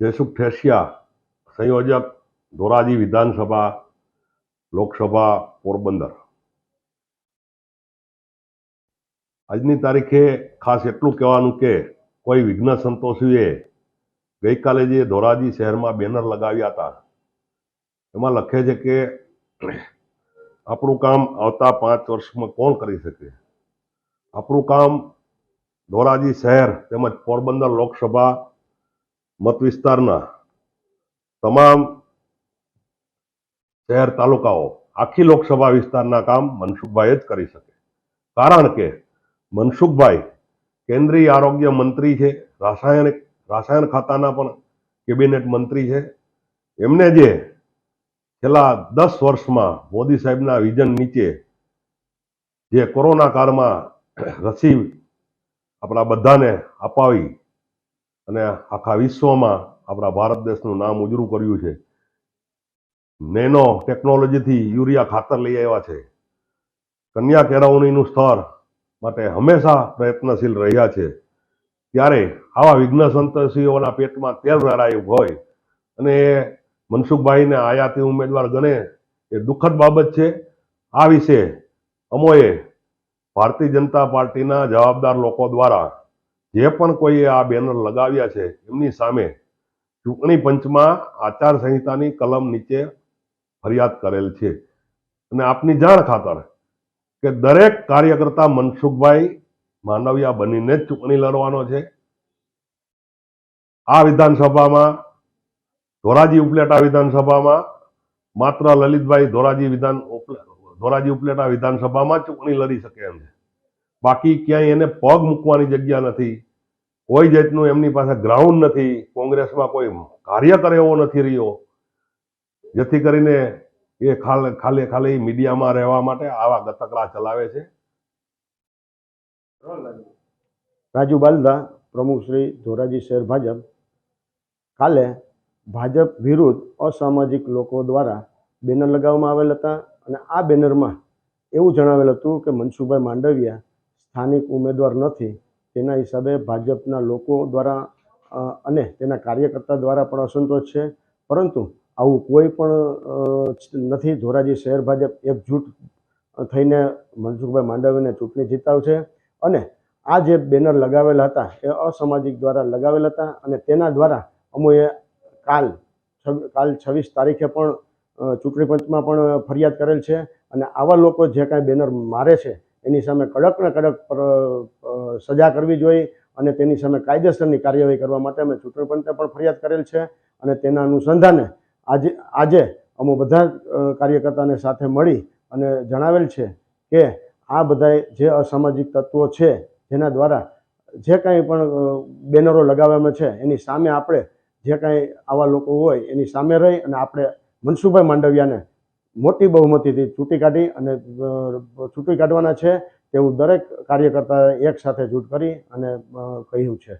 જયસુખ ઠેસિયા, સંયોજક, ધોરાજી વિધાનસભા, લોકસભા પોરબંદર. આજની તારીખે ખાસ એટલું કહેવાનું કે કોઈ વિઘ્ન સંતોષીએ. ગઈકાલે જે ધોરાજી શહેરમાં બેનર લગાવ્યા હતા, એમાં લખે છે કે આપણું કામ આવતા પાંચ વર્ષમાં કોણ કરી શકે? આપણું કામ ધોરાજી શહેર તેમજ પોરબંદર લોકસભા મત વિસ્તારના તમામ શહેર તાલુકાઓ આખી લોકસભા વિસ્તારના કામ મનસુખભાઈ જ કરી શકે. કારણ કે મનસુખભાઈ કેન્દ્રીય આરોગ્ય મંત્રી છે, રાસાયણિક, રાસાયણ ખાતાના પણ કેબિનેટ મંત્રી છે. એમને જે છેલ્લા દસ વર્ષમાં મોદી સાહેબના વિઝન નીચે જે કોરોના કાળમાં રસી આપણા બધાને અપાવી અને આખા વિશ્વમાં આપણા ભારત દેશનું નામ ઉજળું કર્યું છે. નેનો ટેકનોલોજીથી યુરિયા ખાતર લઈ આવ્યા છે. કન્યા કેળવણીનું સ્તર માટે હંમેશા પ્રયત્નશીલ રહ્યા છે. ત્યારે આવા વિઘ્ન સંતોષીઓના પેટમાં તેલ રેડાયું હોય અને એ મનસુખભાઈને આયાતી ઉમેદવાર ગણે એ દુઃખદ બાબત છે. આ વિશે અમોએ ભારતીય જનતા પાર્ટીના જવાબદાર લોકો દ્વારા જે પણ કોઈએ આ બેનર લગાવ્યા છે, એમની સામે ચૂંટણી પંચમાં આચારસંહિતાની કલમ નીચે ફરિયાદ કરેલ છે. અને આપની જાણ ખાતર કે દરેક કાર્યકર્તા મનસુખભાઈ માનવિયા બનીને જ ચૂંટણી લડવાનો છે. આ વિધાનસભામાં, ધોરાજી ઉપલેટા વિધાનસભામાં, માત્ર લલિતભાઈ ધોરાજી વિધાન ધોરાજી ઉપલેટા વિધાનસભામાં ચૂંટણી લડી શકે એમ છે. બાકી ક્યાંય એને પગ મૂકવાની જગ્યા નથી, કોઈ જાતનું એમની પાસે ગ્રાઉન્ડ નથી, કોંગ્રેસમાં કોઈ કાર્યકર એવો નથી રહ્યો. જેથી કરીને એ ખાલી ખાલી મીડિયામાં રહેવા માટે આવા ગતકડા ચલાવે છે. રાજુ બાલદા પ્રમુખ શ્રી ધોરાજી શહેર ભાજપ. કાલે ભાજપ વિરુદ્ધ અસામાજિક લોકો દ્વારા બેનર લગાવવામાં આવેલ હતા અને આ બેનરમાં એવું જણાવેલ હતું કે મનસુભાઈ માંડવિયા સ્થાનિક ઉમેદવાર નથી, તેના હિસાબે ભાજપના લોકો દ્વારા અને તેના કાર્યકર્તા દ્વારા પણ અસંતોષ છે. પરંતુ આવું કોઈ પણ નથી. ધોરાજી શહેર ભાજપ એકજૂટ થઈને મનસુખભાઈ માંડવીને ચૂંટણી જીતાવશે અને આ જે બેનર લગાવેલા હતા એ અસામાજિક દ્વારા લગાવેલા હતા અને તેના દ્વારા અમુએ કાલ કાલ છવ્વીસ તારીખે પણ ચૂંટણી પંચમાં પણ ફરિયાદ કરેલ છે અને આવા લોકો જે કાંઈ બેનર મારે છે એની સામે કડક ને કડક સજા કરવી જોઈએ અને તેની સામે કાયદેસરની કાર્યવાહી કરવા માટે અમે ચૂંટણી પંચને પણ ફરિયાદ કરેલ છે અને તેના અનુસંધાને આજે આજે અમે બધા કાર્યકર્તાને સાથે મળી અને જણાવેલ છે કે આ બધા જે અસામાજિક તત્વો છે જેના દ્વારા જે કાંઈ પણ બેનરો લગાવવામાં છે એની સામે આપણે જે કાંઈ આવા લોકો હોય એની સામે રહી અને આપણે મનસુભાઈ માંડવિયાને મોટી બહુમતીથી ચૂંટી કાઢી અને ચૂંટી કાઢવાના છે તેવું દરેક કાર્યકર્તાએ એક સાથે જૂટ કરી અને કહ્યું છે.